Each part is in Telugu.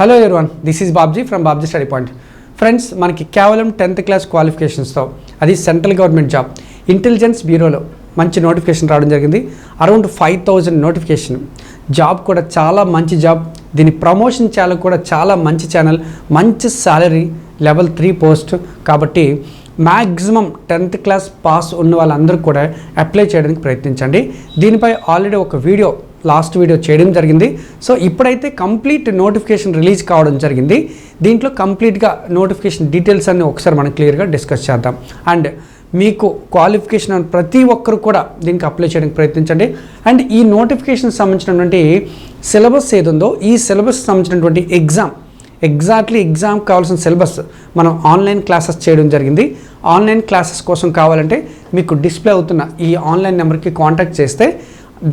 Hello everyone this is Babji from Babji study point friends మనకి కేవలం టెన్త్ క్లాస్ క్వాలిఫికేషన్స్తో అది సెంట్రల్ గవర్నమెంట్ జాబ్ ఇంటెలిజెన్స్ బ్యూరోలో మంచి నోటిఫికేషన్ రావడం జరిగింది. Around five thousand notification job కూడా చాలా మంచి జాబ్ దీని ప్రమోషన్ ఛానల్ కూడా చాలా మంచి ఛానల్ మంచి శాలరీ లెవెల్ త్రీ పోస్ట్ కాబట్టి మ్యాక్సిమం టెన్త్ క్లాస్ పాస్ ఉన్న వాళ్ళందరూ కూడా అప్లై చేయడానికి ప్రయత్నించండి. దీనిపై ఆల్రెడీ ఒక వీడియో లాస్ట్ వీడియో చేయడం జరిగింది. సో ఇప్పుడైతే కంప్లీట్ నోటిఫికేషన్ రిలీజ్ కావడం జరిగింది. దీంట్లో కంప్లీట్గా నోటిఫికేషన్ డీటెయిల్స్ అన్ని ఒకసారి మనం క్లియర్గా డిస్కస్ చేద్దాం. అండ్ మీకు క్వాలిఫికేషన్ అని ప్రతి ఒక్కరు కూడా దీనికి అప్లై చేయడానికి ప్రయత్నించండి. అండ్ ఈ నోటిఫికేషన్ సంబంధించినటువంటి సిలబస్ ఏదుందో ఈ సిలబస్ సంబంధించినటువంటి ఎగ్జామ్ ఎగ్జాక్ట్లీ ఎగ్జామ్ కావాల్సిన సిలబస్ మనం ఆన్లైన్ క్లాసెస్ చేయడం జరిగింది. ఆన్లైన్ క్లాసెస్ కోసం కావాలంటే మీకు డిస్ప్లే అవుతున్న ఈ ఆన్లైన్ నెంబర్కి కాంటాక్ట్ చేస్తే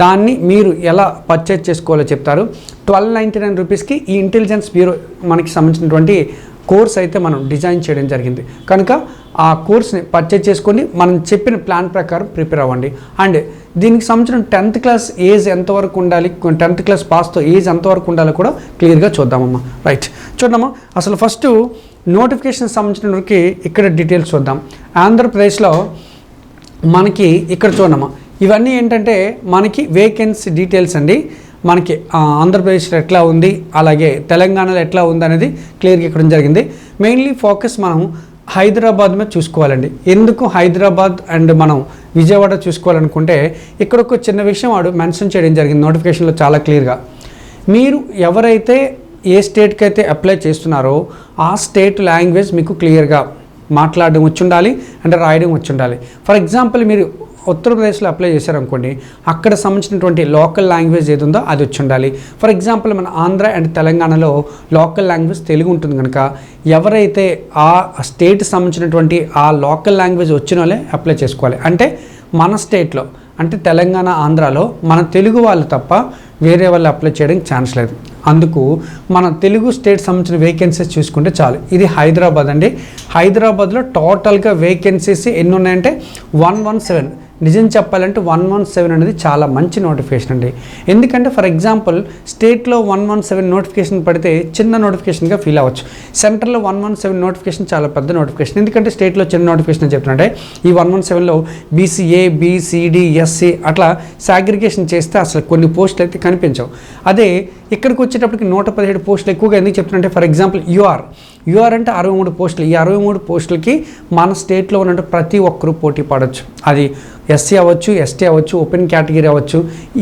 దాన్ని మీరు ఎలా పర్చేజ్ చేసుకోవాలో చెప్తారు. ట్వెల్వ్ నైంటీ నైన్ రూపీస్కి ఈ ఇంటెలిజెన్స్ బ్యూరో మనకి సంబంధించినటువంటి కోర్స్ అయితే మనం డిజైన్ చేయడం జరిగింది. కనుక ఆ కోర్స్ని పర్చేజ్ చేసుకొని మనం చెప్పిన ప్లాన్ ప్రకారం ప్రిపేర్ అవ్వండి. అండ్ దీనికి సంబంధించిన టెన్త్ క్లాస్ ఏజ్ ఎంతవరకు ఉండాలి టెన్త్ క్లాస్ పాస్తో ఏజ్ ఎంతవరకు ఉండాలో కూడా క్లియర్గా చూద్దామమ్మా. రైట్ చూడమ్మా అసలు ఫస్ట్ నోటిఫికేషన్ సంబంధించిన వరకు ఇక్కడ డీటెయిల్స్ చూద్దాం. ఆంధ్రప్రదేశ్లో మనకి ఇక్కడ చూడమ్మా ఇవన్నీ ఏంటంటే మనకి వేకెన్సీ డీటెయిల్స్ అండి. మనకి ఆంధ్రప్రదేశ్లో ఎట్లా ఉంది అలాగే తెలంగాణలో ఎట్లా ఉంది అనేది క్లియర్గా ఇక్కడ జరిగింది. మెయిన్లీ ఫోకస్ మనం హైదరాబాద్ మీద చూసుకోవాలండి. ఎందుకు హైదరాబాద్ అండ్ మనం విజయవాడ చూసుకోవాలనుకుంటే ఇక్కడ ఒక చిన్న విషయం వాడు మెన్షన్ చేయడం జరిగింది నోటిఫికేషన్లో చాలా క్లియర్గా మీరు ఎవరైతే ఏ స్టేట్కి అయితే అప్లై చేస్తున్నారో ఆ స్టేట్ లాంగ్వేజ్ మీకు క్లియర్గా మాట్లాడడం వచ్చి ఉండాలి అంటే రాయడం వచ్చి ఉండాలి ఫర్ ఎగ్జాంపుల్ మీరు ఉత్తరప్రదేశ్లో అప్లై చేశారనుకోండి అక్కడ సంబంధించినటువంటి లోకల్ లాంగ్వేజ్ ఏది ఉందో అది వచ్చి ఉండాలి ఫర్ ఎగ్జాంపుల్ మన ఆంధ్ర అండ్ తెలంగాణలో లోకల్ లాంగ్వేజ్ తెలుగు ఉంటుంది కనుక ఎవరైతే ఆ స్టేట్ సంబంధించినటువంటి ఆ లోకల్ లాంగ్వేజ్ వచ్చిన వాళ్ళే అప్లై చేసుకోవాలి. అంటే మన స్టేట్లో అంటే తెలంగాణ ఆంధ్రాలో మన తెలుగు వాళ్ళు తప్ప వేరే వాళ్ళు అప్లై చేయడానికి ఛాన్స్ లేదు. అందుకు మన తెలుగు స్టేట్ సంబంధించిన వేకెన్సీస్ చూసుకుంటే చాలు. ఇది హైదరాబాద్ అండి. హైదరాబాద్లో టోటల్గా వేకెన్సీస్ ఎన్ని ఉన్నాయంటే వన్ వన్ సెవెన్ నిజం చెప్పాలంటే వన్ వన్ సెవెన్ అనేది చాలా మంచి నోటిఫికేషన్ అండి. ఎందుకంటే ఫర్ ఎగ్జాంపుల్ స్టేట్లో వన్ వన్ సెవెన్ నోటిఫికేషన్ పడితే చిన్న నోటిఫికేషన్గా ఫీల్ అవ్వచ్చు. సెంటర్లో వన్ వన్ సెవెన్ నోటిఫికేషన్ చాలా పెద్ద నోటిఫికేషన్ ఎందుకంటే స్టేట్లో చిన్న నోటిఫికేషన్ చెప్తుంటే ఈ వన్ వన్ సెవెన్లో బీసీఏ బీసీడి ఎస్సీ అట్లా సాగ్రిగేషన్ చేస్తే అసలు కొన్ని పోస్టులు అయితే కనిపించవు. అదే ఇక్కడికి వచ్చేటప్పటికి నూట పదిహేడు పోస్టులు ఎక్కువగా ఎందుకు చెప్తుంటే ఫర్ ఎగ్జాంపుల్ యూఆర్ యూఆర్ అంటే అరవై మూడు పోస్టులు. ఈ అరవై మూడు పోస్టులకి మన స్టేట్లో ఉన్న ప్రతి ఒక్కరూ పోటీ పడవచ్చు అది ఎస్సీ అవ్వచ్చు ఎస్టీ అవ్వచ్చు ఓపెన్ కేటగిరీ అవ్వచ్చు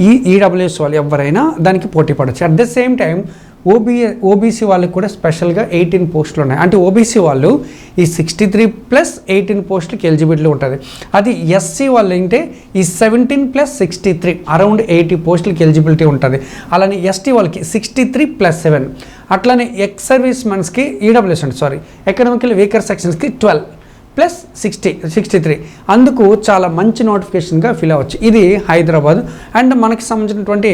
ఈ ఈడబ్ల్యూఎస్ వాళ్ళు ఎవరైనా దానికి పోటీ పడవచ్చు at the same time OB OBC వాళ్ళకి కూడా స్పెషల్గా ఎయిటీన్ పోస్టులు ఉన్నాయి. అంటే ఓబీసీ వాళ్ళు ఈ సిక్స్టీ త్రీ ప్లస్ ఎయిటీన్ పోస్టులకి ఎలిజిబిలిటీ ఉంటుంది. అది ఎస్సీ వాళ్ళు ఏంటంటే ఈ seventeen plus sixty three around eighty పోస్టులకి ఎలిజిబిలిటీ ఉంటుంది. అలానే ఎస్టీ వాళ్ళకి సిక్స్టీ త్రీ ప్లస్ సెవెన్. అట్లానే ఎక్స్ సర్వీస్ మెన్స్కి ఈడబ్ల్యూఎస్ అండి sorry economical weaker సెక్షన్స్కి twelve plus sixty sixty three. అందుకు చాలా మంచి నోటిఫికేషన్గా ఫీల్ అవ్వచ్చు. ఇది హైదరాబాద్. అండ్ మనకి సంబంధించినటువంటి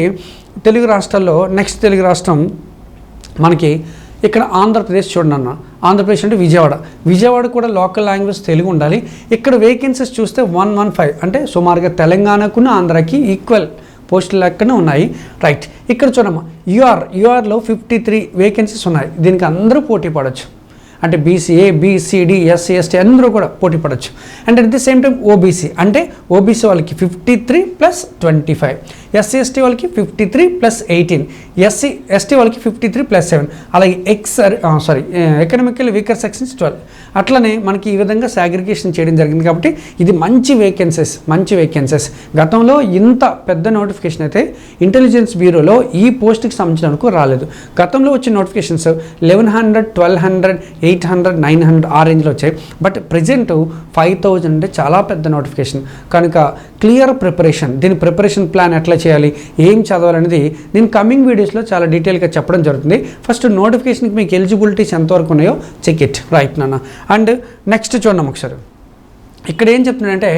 తెలుగు రాష్ట్రాల్లో నెక్స్ట్ తెలుగు రాష్ట్రం మనకి ఇక్కడ ఆంధ్రప్రదేశ్ చూడండి అన్న. ఆంధ్రప్రదేశ్ అంటే విజయవాడ. విజయవాడ కూడా లోకల్ లాంగ్వేజ్ తెలుగు ఉండాలి. ఇక్కడ వేకెన్సీస్ చూస్తే వన్ వన్ ఫైవ్ అంటే సుమారుగా తెలంగాణకును ఆంధ్రాకి ఈక్వల్ పోస్టులు లెక్కనే ఉన్నాయి. రైట్ ఇక్కడ చూడమ్మా. యూఆర్ యూఆర్లో ఫిఫ్టీ త్రీ వేకెన్సీస్ ఉన్నాయి. దీనికి అందరూ పోటీ పడవచ్చు అంటే బీసీఏ బీసీడీ ఎస్సీ ఎస్టీ అందరూ కూడా పోటీ పడవచ్చు and at the same time OBC అంటే ఓబీసీ వాళ్ళకి fifty three plus twenty five SC ST వాళ్ళకి fifty three plus eighteen SC ST వాళ్ళకి ఫిఫ్టీ త్రీ ప్లస్ సెవెన్ అలాగే ex sorry economical weaker sections twelve అట్లనే మనకి ఈ విధంగా సాగ్రిగేషన్ చేయడం జరిగింది కాబట్టి ఇది మంచి వేకెన్సీస్ మంచి వేకెన్సీస్ గతంలో ఇంత పెద్ద నోటిఫికేషన్ అయితే ఇంటెలిజెన్స్ బ్యూరోలో ఈ పోస్ట్కి సంబంధించినందుకు రాలేదు. గతంలో వచ్చిన notifications eleven hundred twelve hundred eight hundred nine hundred ఆ రేంజ్లో వచ్చాయి. బట్ ప్రజెంట్ ఫైవ్ థౌజండ్ అంటే చాలా పెద్ద నోటిఫికేషన్. కనుక క్లియర్ ప్రిపరేషన్ దీని ప్రిపరేషన్ ప్లాన్ ఎట్లా చేయాలి ఏం చదవాలనేది నేను కమింగ్ వీడియోస్లో చాలా డీటెయిల్గా చెప్పడం జరుగుతుంది. ఫస్ట్ నోటిఫికేషన్కి మీకు ఎలిజిబిలిటీస్ ఎంతవరకు ఉన్నాయో చెక్ ఇట్ రైట్ నాన్న. అండ్ నెక్స్ట్ చూడండి ఒకసారి. ఇక్కడ ఏం చెప్తున్నాడంటే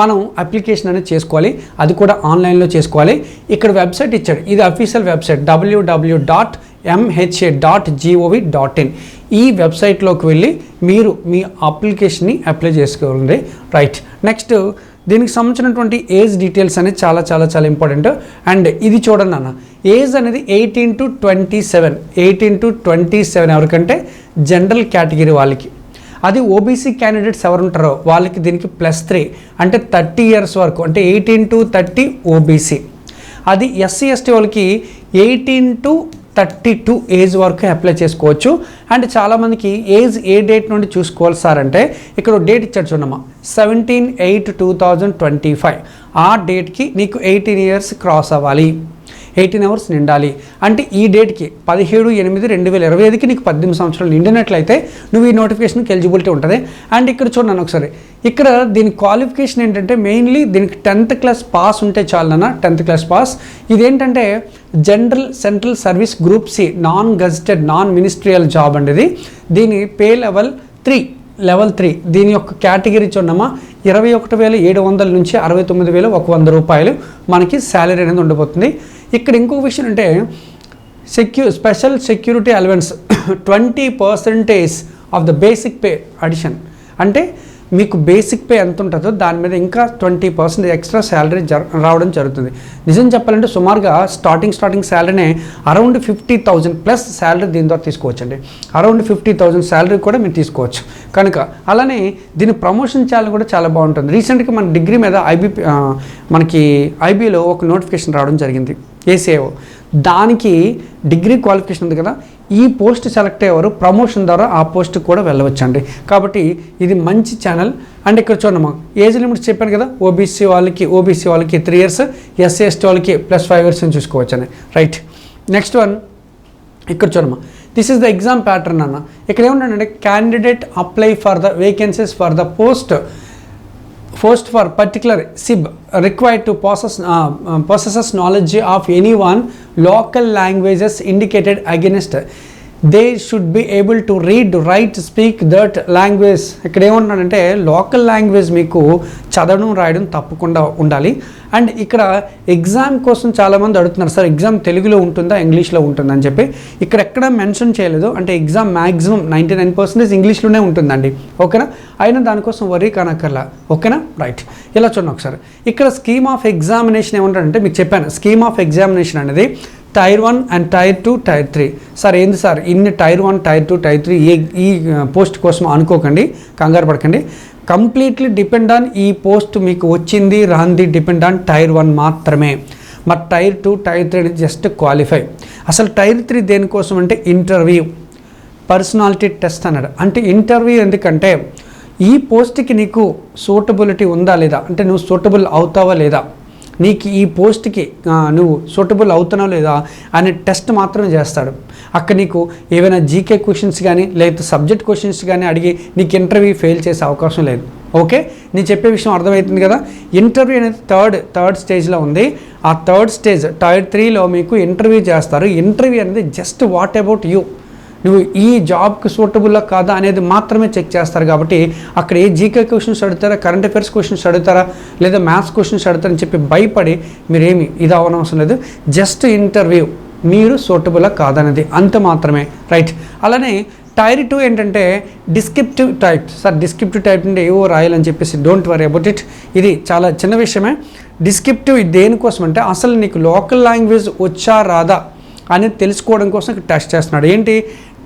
మనం అప్లికేషన్ అనేది చేసుకోవాలి అది కూడా ఆన్లైన్లో చేసుకోవాలి. ఇక్కడ వెబ్సైట్ ఇచ్చాడు ఇది official website WWW dot MHA dot GOV dot in. ఈ వెబ్సైట్లోకి వెళ్ళి మీరు మీ అప్లికేషన్ని అప్లై చేసుకోవాలి రైట్. నెక్స్ట్ దీనికి సంబంధించినటువంటి ఏజ్ డీటెయిల్స్ అనేది చాలా చాలా చాలా ఇంపార్టెంట్. అండ్ ఇది చూడండి అన్న ఏజ్ అనేది eighteen to twenty seven eighteen to twenty seven ఎవరికంటే జనరల్ కేటగిరీ వాళ్ళకి. అది ఓబీసీ క్యాండిడేట్స్ ఎవరు ఉంటారో వాళ్ళకి దీనికి ప్లస్ త్రీ అంటే థర్టీ ఇయర్స్ వరకు అంటే ఎయిటీన్ టు థర్టీ ఓబీసీ అది ఎస్సీ ఎస్టీ వాళ్ళకి eighteen to thirty two age వరకు అప్లై చేసుకోవచ్చు. అండ్ చాలామందికి ఏజ్ ఏ డేట్ నుండి చూసుకోవాలి సార్ అంటే ఇక్కడ డేట్ ఇచ్చాడు చూడమ్మా seventeen eight two thousand twenty five ఆ డేట్కి నీకు ఎయిటీన్ ఇయర్స్ క్రాస్ అవ్వాలి. ఎయిటీన్ అవర్స్ నిండాలి. అంటే ఈ డేట్కి పదిహేడు ఎనిమిది రెండు వేల ఇరవై ఐదుకి నీకు పద్దెనిమిది సంవత్సరాలు నిండినట్లయితే నువ్వు ఈ నోటిఫికేషన్కి ఎలిజిబిలిటీ ఉంటుంది. అండ్ ఇక్కడ చూడండి ఒకసారి. ఇక్కడ దీని క్వాలిఫికేషన్ ఏంటంటే మెయిన్లీ దీనికి టెన్త్ క్లాస్ పాస్ ఉంటే చాలన్న టెన్త్ క్లాస్ పాస్. ఇదేంటంటే general central service group C non gazetted non ministerial job అండి ఇది. దీని pay level three level three. దీని యొక్క కేటగిరీ చూడమ్మా ఇరవై ఒకటి వేల ఏడు వందల నుంచి అరవై తొమ్మిది వేల ఒక వంద రూపాయలు మనకి శాలరీ అనేది ఉండబోతుంది ఇక్కడ ఇంకో విషయం అంటే secu special security allowance twenty percentage of the basic pay addition. అంటే మీకు బేసిక్ పే ఎంత ఉంటుందో దాని మీద ఇంకా ట్వంటీ పర్సెంట్ ఎక్స్ట్రా శాలరీ జర రావడం జరుగుతుంది. నిజం చెప్పాలంటే సుమారుగా starting starting శాలరీనే around fifty thousand plus salary దీని ద్వారా తీసుకోవచ్చండి. అరౌండ్ ఫిఫ్టీ థౌజండ్ శాలరీ కూడా మీరు తీసుకోవచ్చు. కనుక అలానే దీని ప్రమోషన్ ఛానల్ కూడా చాలా బాగుంటుంది. రీసెంట్గా మన డిగ్రీ మీద ఐబీ మనకి ఐబీలో ఒక నోటిఫికేషన్ రావడం జరిగింది. ఏసీఏఓ దానికి డిగ్రీ క్వాలిఫికేషన్ ఉంది కదా? ఈ పోస్ట్ సెలెక్ట్ అయ్యేవారు ప్రమోషన్ ద్వారా ఆ పోస్ట్ కూడా వెళ్ళవచ్చండి. కాబట్టి ఇది మంచి ఛానల్. అండ్ ఇక్కడ చూడమ్మా ఏజ్ లిమిట్స్ చెప్పాను కదా ఓబీసీ వాళ్ళకి ఓబీసీ వాళ్ళకి త్రీ ఇయర్స్ ఎస్సీ ఎస్టీ వాళ్ళకి ప్లస్ ఫైవ్ ఇయర్స్ అని చూసుకోవచ్చండి. రైట్ నెక్స్ట్ వన్ ఇక్కడ చూడమ్మా. This is the exam pattern అన్న. ఇక్కడ ఏమంటాడంటే candidate apply for the vacancies for the post First, for particular SIB required to possess uh, um, possesses knowledge of any one local languages indicated against they should be able to read write speak that language ఇక్కడ ఏమంటున్నాడంటే లోకల్ లాంగ్వేజ్ మీకు చదవడం రాయడం తప్పకుండా ఉండాలి. అండ్ ఇక్కడ ఎగ్జామ్ కోసం చాలామంది అడుగుతున్నారు సార్ ఎగ్జామ్ తెలుగులో ఉంటుందా ఇంగ్లీష్లో ఉంటుందా? అని చెప్పి. ఇక్కడ ఎక్కడ మెన్షన్ చేయలేదు. అంటే exam maximum ninety nine percentage ఇంగ్లీష్లోనే ఉంటుందండి. ఓకేనా? అయినా దానికోసం వరీ కానక్కర్లా ఓకేనా? రైట్ ఇలా చూడండి ఒకసారి. ఇక్కడ స్కీమ్ ఆఫ్ ఎగ్జామినేషన్ ఏమంటారంటే మీకు చెప్పాను స్కీమ్ ఆఫ్ ఎగ్జామినేషన్ అనేది tier one and tier two tier three. Sir ఏంది సార్? ఇన్ని tier one tier two tier three ఏ ఈ పోస్ట్ కోసం అనుకోకండి కంగారు పడకండి. కంప్లీట్లీ డిపెండ్ ఆన్ ఈ పోస్ట్ మీకు వచ్చింది రాంది డిపెండ్ ఆన్ టైర్ వన్ మాత్రమే. మరి tier two tier three just qualify. అసలు టైర్ త్రీ దేనికోసం అంటే ఇంటర్వ్యూ. పర్సనాలిటీ టెస్ట్ అన్నాడు. అంటే ఇంటర్వ్యూ ఎందుకంటే ఈ పోస్ట్కి నీకు సూటబిలిటీ ఉందా లేదా? అంటే నువ్వు సూటబుల్ అవుతావా లేదా? నీకు ఈ పోస్ట్కి నువ్వు సూటబుల్ అవుతున్నావు లేదా అనే టెస్ట్ మాత్రమే చేస్తాడు. అక్కడ నీకు ఏవైనా జీకే క్వశ్చన్స్ కానీ లేకపోతే సబ్జెక్ట్ క్వశ్చన్స్ కానీ అడిగి నీకు ఇంటర్వ్యూ ఫెయిల్ చేసే అవకాశం లేదు. ఓకే? నేను చెప్పే విషయం అర్థమవుతుంది కదా? ఇంటర్వ్యూ అనేది థర్డ్ థర్డ్ స్టేజ్లో ఉంది. ఆ థర్డ్ స్టేజ్ థర్డ్ త్రీలో మీకు ఇంటర్వ్యూ చేస్తారు. ఇంటర్వ్యూ అనేది జస్ట్ వాట్ అబౌట్ యూ. నువ్వు ఈ జాబ్కి సూటబుల్లా కాదా అనేది మాత్రమే చెక్ చేస్తారు కాబట్టి అక్కడ ఏ జీకే క్వశ్చన్స్ అడుగుతారా కరెంట్ అఫైర్స్ క్వశ్చన్స్ అడుగుతారా లేదా మ్యాథ్స్ క్వశ్చన్స్ అడుగుతారని చెప్పి భయపడి మీరేమి ఇది అవనవసరం లేదు. జస్ట్ ఇంటర్వ్యూ మీరు సూటబుల్లా కాదనేది అంత మాత్రమే. రైట్ అలానే టైర్ టూ ఏంటంటే descriptive type sir descriptive type అంటే ఏవో రాయాలని చెప్పేసి డోంట్ వరీ అబౌట్ ఇట్ ఇది చాలా చిన్న విషయమే. డిస్క్రిప్టివ్ దేనికోసం అంటే అసలు నీకు లోకల్ లాంగ్వేజ్ వచ్చా రాదా అనేది తెలుసుకోవడం కోసం టెస్ట్ చేస్తున్నాడు. ఏంటి?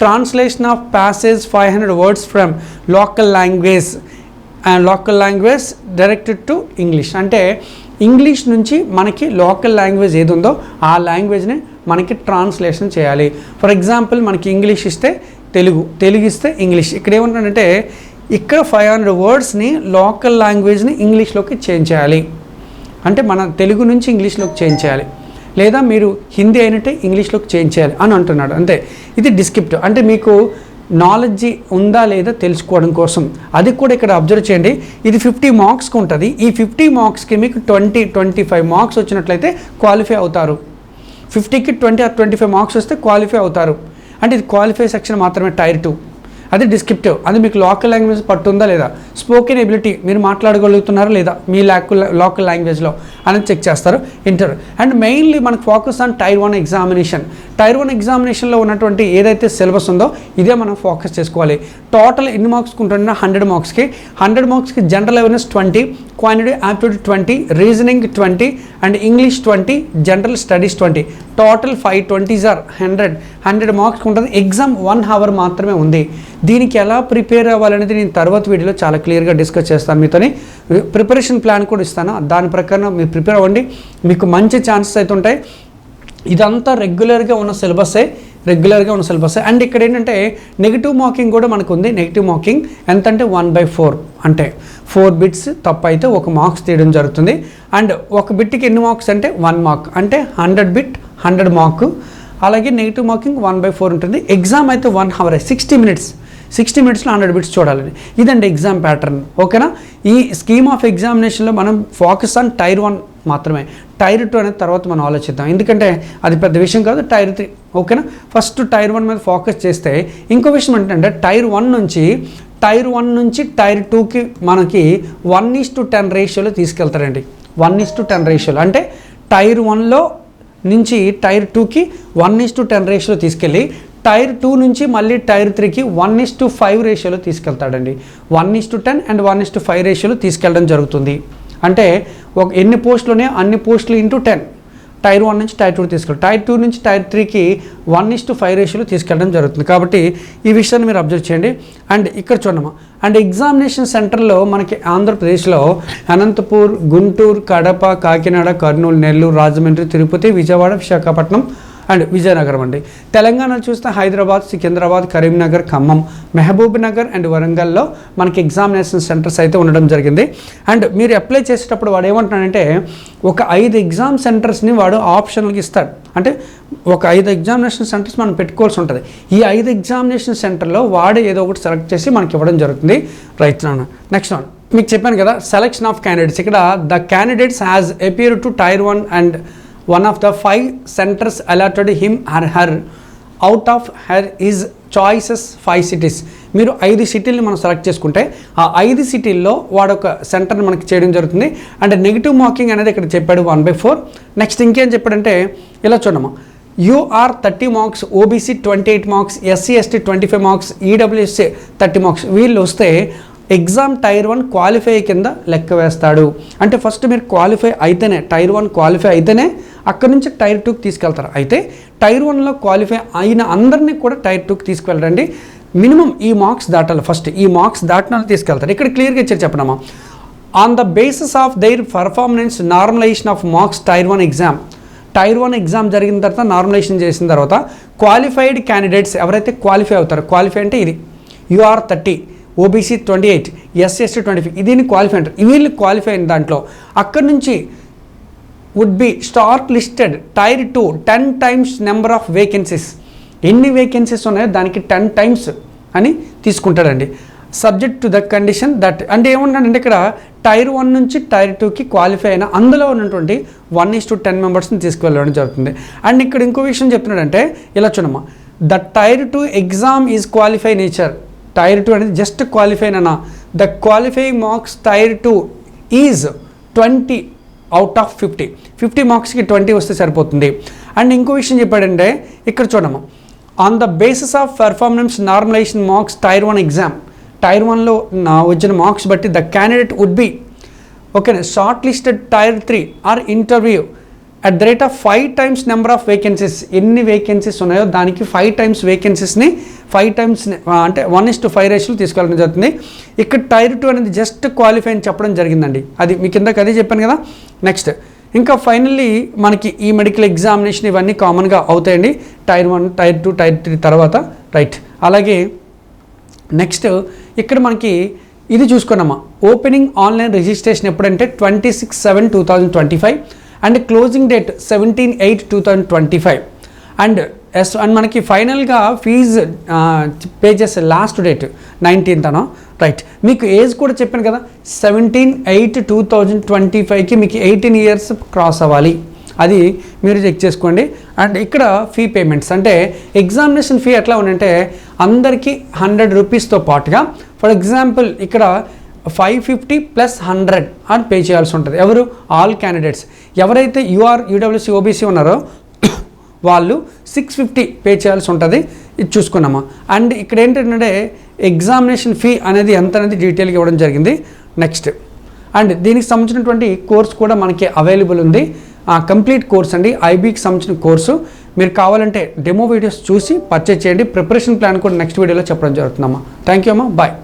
Translation of passage five hundred words from local language and local language directed to English అంటే ఇంగ్లీష్ నుంచి మనకి లోకల్ లాంగ్వేజ్ ఏది ఉందో ఆ లాంగ్వేజ్ని మనకి ట్రాన్స్లేషన్ చేయాలి. ఫర్ ఎగ్జాంపుల్ మనకి ఇంగ్లీష్ ఇస్తే తెలుగు తెలుగు ఇస్తే ఇంగ్లీష్ ఇక్కడ ఏమంటాడంటే ఇక్కడ ఫైవ్ హండ్రెడ్ వర్డ్స్ని లోకల్ లాంగ్వేజ్ని ఇంగ్లీష్లోకి చేంజ్ చేయాలి. అంటే మన తెలుగు నుంచి ఇంగ్లీష్లోకి చేంజ్ చేయాలి. లేదా మీరు హిందీ అయినట్టే ఇంగ్లీష్లోకి చేంజ్ చేయాలి అని అంటున్నాడు. అంతే ఇది డిస్క్రిప్టివ్ అంటే మీకు నాలెడ్జ్ ఉందా లేదా తెలుసుకోవడం కోసం. అది కూడా ఇక్కడ అబ్జర్వ్ చేయండి. ఇది ఫిఫ్టీ మార్క్స్కి ఉంటుంది. ఈ ఫిఫ్టీ మార్క్స్కి మీకు ట్వంటీ ట్వంటీ ఫైవ్ మార్క్స్ వచ్చినట్లయితే క్వాలిఫై అవుతారు. ఫిఫ్టీకి twenty or twenty five marks వస్తే క్వాలిఫై అవుతారు. అంటే ఇది క్వాలిఫై సెక్షన్ మాత్రమే టైర్ టూ. అది డిస్క్రిప్టివ్ అది మీకు లోకల్ లాంగ్వేజ్ పట్టుందా లేదా? స్పోకెన్ ఎబిలిటీ మీరు మాట్లాడగలుగుతున్నారా లేదా? మీ లాకల్ లోకల్ లాంగ్వేజ్లో అనేది చెక్ చేస్తారు. ఇంటర్ అండ్ మెయిన్లీ మనకు focus on tier one examination tier one ఎగ్జామినేషన్లో ఉన్నటువంటి ఏదైతే సిలబస్ ఉందో ఇదే మనం ఫోకస్ చేసుకోవాలి. టోటల్ ఎన్ని మార్క్స్ ఉంటుంటే హండ్రెడ్ మార్క్స్కి హండ్రెడ్ మార్క్స్కి general awareness twenty quantity aptitude twenty reasoning twenty and English twenty general studies twenty total five twenties or hundred hundred marks ఉంటుంది ఎగ్జామ్ వన్ అవర్ మాత్రమే ఉంది. దీనికి ఎలా ప్రిపేర్ అవ్వాలనేది నేను తర్వాత వీడియోలో చాలా క్లియర్గా డిస్కస్ చేస్తాను మీతోని. ప్రిపరేషన్ ప్లాన్ కూడా ఇస్తాను. దాని ప్రకారం మీరు ప్రిపేర్ అవ్వండి. మీకు మంచి ఛాన్సెస్ అయితే ఉంటాయి. ఇదంతా రెగ్యులర్గా ఉన్న సిలబస్సే రెగ్యులర్గా ఉన్న సిలబస్ అండ్ ఇక్కడ ఏంటంటే నెగిటివ్ మార్కింగ్ కూడా మనకు ఉంది నెగిటివ్ మార్కింగ్ ఎంత అంటే వన్ బై ఫోర్ అంటే ఫోర్ బిట్స్ తప్పు అయితే ఒక మార్క్స్ తీయడం జరుగుతుంది. అండ్ ఒక బిట్కి ఎన్ని మార్క్స్ అంటే వన్ మార్క్ అంటే హండ్రెడ్ బిట్ హండ్రెడ్ మార్క్ అలాగే negative marking one by four ఉంటుంది. ఎగ్జామ్ అయితే one hour sixty minutes sixty మినిట్స్లో హండ్రెడ్ బిట్స్ చూడాలని ఇదండి ఎగ్జామ్ ప్యాటర్న్ ఓకేనా ఈ స్కీమ్ ఆఫ్ ఎగ్జామినేషన్లో మనం ఫోకస్ ఆన్ టైర్ వన్ మాత్రమే. టైర్ టూ అనేది తర్వాత మనం ఆలోచిద్దాం. ఎందుకంటే అది పెద్ద విషయం కాదు టైర్ త్రీ ఓకేనా? ఫస్ట్ టైర్ వన్ మీద ఫోకస్ చేస్తే ఇంకో విషయం ఏంటంటే టైర్ వన్ నుంచి టైర్ వన్ నుంచి టైర్ టూకి మనకి వన్ ఈస్ టు టెన్ రేషియోలో తీసుకెళ్తారండి. వన్ ఈస్ టు టెన్ రేషియోలో అంటే టైర్ వన్లో నుంచి టైర్ టూకి వన్ ఈస్ టు టెన్ రేషియోలో తీసుకెళ్ళి టైర్ టూ నుంచి మళ్ళీ టైర్ త్రీకి వన్ ఇస్ టు ఫైవ్ రేషియోలో తీసుకెళ్తాడండి. One is to ten and one is to five రేషియోలో తీసుకెళ్ళడం జరుగుతుంది. అంటే ఒక ఎన్ని పోస్టులునే అన్ని పోస్టులు ఇంటూ టెన్. టైర్ వన్ నుంచి టైర్ టూ తీసుకెళ్ళి టైర్ టూ నుంచి టైర్ త్రీకి వన్ ఇస్ టు ఫైవ్ రేషియోలు తీసుకెళ్ళడం జరుగుతుంది. కాబట్టి ఈ విషయాన్ని మీరు అబ్జర్వ్ చేయండి. అండ్ ఇక్కడ చూడమా అండ్ ఎగ్జామినేషన్ సెంటర్లో మనకి ఆంధ్రప్రదేశ్లో అనంతపూర్ గుంటూరు కడప కాకినాడ కర్నూలు నెల్లూరు రాజమండ్రి తిరుపతి విజయవాడ విశాఖపట్నం అండ్ విజయనగరం అండి. తెలంగాణలో చూస్తే హైదరాబాద్ సికింద్రాబాద్ కరీంనగర్ ఖమ్మం మహబూబ్ నగర్ అండ్ వరంగల్లో మనకి ఎగ్జామినేషన్ సెంటర్స్ అయితే ఉండడం జరిగింది. అండ్ మీరు అప్లై చేసేటప్పుడు వాడు ఏమంటున్నాడంటే ఒక ఐదు ఎగ్జామ్ సెంటర్స్ని వాడు ఆప్షన్లకి ఇస్తాడు. అంటే ఒక ఐదు ఎగ్జామినేషన్ సెంటర్స్ మనం పెట్టుకోవాల్సి ఉంటుంది. ఈ ఐదు ఎగ్జామినేషన్ సెంటర్లో వాడే ఏదో ఒకటి సెలెక్ట్ చేసి మనకి ఇవ్వడం జరుగుతుంది. రైట్ నాన్న? నెక్స్ట్ వన్ మీకు చెప్పాను కదా సెలెక్షన్ ఆఫ్ క్యాండిడేట్స్ ఇక్కడ the candidates has appear to tier one and one of the five centres allotted him or her out of her is choices five cities మీరు ఐదు సిటీల్ని మనం సెలెక్ట్ చేసుకుంటే ఆ ఐదు సిటీల్లో వాడు ఒక సెంటర్ని మనకి చేయడం జరుగుతుంది. అండ్ నెగిటివ్ మార్కింగ్ అనేది ఇక్కడ చెప్పాడు వన్ బై ఫోర్ నెక్స్ట్ ఇంకేం చెప్పాడంటే ఇలా చూడమ్మా. UR thirty marks OBC twenty eight marks SC ST twenty five marks EWS thirty marks వీళ్ళు వస్తే ఎగ్జామ్ టైర్ వన్ క్వాలిఫై కింద లెక్క వేస్తాడు. అంటే ఫస్ట్ మీరు క్వాలిఫై అయితేనే టైర్ వన్ క్వాలిఫై అయితేనే అక్కడ నుంచి టైర్ టూకి తీసుకెళ్తారు. అయితే టైర్ వన్లో క్వాలిఫై అయిన అందరినీ కూడా టైర్ టూకి తీసుకెళ్ళండి మినిమం ఈ మార్క్స్ దాటాలి ఫస్ట్. ఈ మార్క్స్ దాటిన తీసుకెళ్తారు. ఇక్కడ క్లియర్గా ఇచ్చారు చెప్పనమ్మా. On the basis of their performance normalisation of marks tier one exam tier one exam జరిగిన తర్వాత నార్మలైజేషన్ చేసిన తర్వాత క్వాలిఫైడ్ క్యాండిడేట్స్ ఎవరైతే క్వాలిఫై అవుతారో క్వాలిఫై అంటే ఇది. UR thirty OBC twenty eight SC twenty five దీన్ని క్వాలిఫై అంటారు. వీళ్ళు క్వాలిఫై అయిన దాంట్లో అక్కడి నుంచి would be short listed tier two ten times number of vacancies ఎన్ని వేకెన్సీస్ ఉన్నాయో దానికి టెన్ టైమ్స్ అని తీసుకుంటాడండి. Subject to the condition that అంటే ఏమన్నాడంటే ఇక్కడ టైర్ వన్ నుంచి టైర్ టూకి క్వాలిఫై అయిన అందులో ఉన్నటువంటి వన్ ఈస్ టు టెన్ మెంబర్స్ని తీసుకువెళ్ళడం జరుగుతుంది. అండ్ ఇక్కడ ఇంకో విషయం చెప్తున్నాడంటే ఇలా చూడమ్మా. The tier two exam is qualify nature tier two అనేది జస్ట్ క్వాలిఫై అన్న the qualify marks tier two is twenty out of fifty fifty మార్క్స్కి ట్వంటీ వస్తే సరిపోతుంది. అండ్ ఇంకో విషయం చెప్పాడంటే ఇక్కడ చూడము. On the basis of performance normalisation marks tier one exam tier వన్లో నా వచ్చిన మార్క్స్ బట్టి ద క్యాండిడేట్ వుడ్ బి ఓకేనా short listed tier three or interview at the rate of five times number of vacancies ఎన్ని వేకెన్సీస్ ఉన్నాయో దానికి ఫైవ్ టైమ్స్ వేకెన్సీస్ని ఫైవ్ టైమ్స్ అంటే వన్ ఇస్ టు ఫైవ్ రేషియోలు తీసుకోవాలని జరుగుతుంది. ఇక్కడ టైర్ టూ అనేది జస్ట్ క్వాలిఫై అని చెప్పడం జరిగిందండి. అది మీ కిందకి అదే చెప్పాను కదా. నెక్స్ట్. ఇంకా ఫైనల్లీ మనకి ఈ మెడికల్ ఎగ్జామినేషన్ ఇవన్నీ కామన్గా అవుతాయండి. Tier one tier two tier three తర్వాత. రైట్. అలాగే నెక్స్ట్ ఇక్కడ మనకి ఇది చూసుకున్నామా. ఓపెనింగ్ ఆన్లైన్ రిజిస్ట్రేషన్ ఎప్పుడంటే twenty six seven two thousand twenty five and closing date seventeen eight two thousand twenty five and yes and మనకి ఫైనల్గా ఫీజు పే చేసే లాస్ట్ డేట్ నైన్టీన్త్ అనో? రైట్ మీకు ఏజ్ కూడా చెప్పాను కదా seventeen eight two thousand twenty ఫైవ్కి మీకు ఎయిటీన్ ఇయర్స్ క్రాస్ అవ్వాలి. అది మీరు చెక్ చేసుకోండి. అండ్ ఇక్కడ ఫీ పేమెంట్స్ అంటే ఎగ్జామినేషన్ ఫీ ఎట్లా ఉందంటే అందరికీ హండ్రెడ్ రూపీస్తో పాటుగా ఫర్ ఎగ్జాంపుల్ ఇక్కడ ఫైవ్ ఫిఫ్టీ ప్లస్ హండ్రెడ్ అని పే చేయాల్సి ఉంటుంది. ఎవరు? ఆల్ క్యాండిడేట్స్ ఎవరైతే యూఆర్ యూడబ్ల్యూసీ ఓబీసీ ఉన్నారో వాళ్ళు సిక్స్ ఫిఫ్టీ పే చేయాల్సి ఉంటుంది. ఇది చూసుకున్నామా. అండ్ ఇక్కడ ఏంటంటే ఎగ్జామినేషన్ ఫీ అనేది ఎంత అనేది డీటెయిల్గా ఇవ్వడం జరిగింది. నెక్స్ట్ అండ్ దీనికి సంబంధించినటువంటి కోర్స్ కూడా మనకి అవైలబుల్ ఉంది. కంప్లీట్ కోర్స్ అండి. ఐబీకి సంబంధించిన కోర్సు మీరు కావాలంటే డెమో వీడియోస్ చూసి పర్చేజ్ చేయండి. ప్రిపరేషన్ ప్లాన్ కూడా నెక్స్ట్ వీడియోలో చెప్పడం జరుగుతుందమ్మా. థ్యాంక్ యూ అమ్మా. బాయ్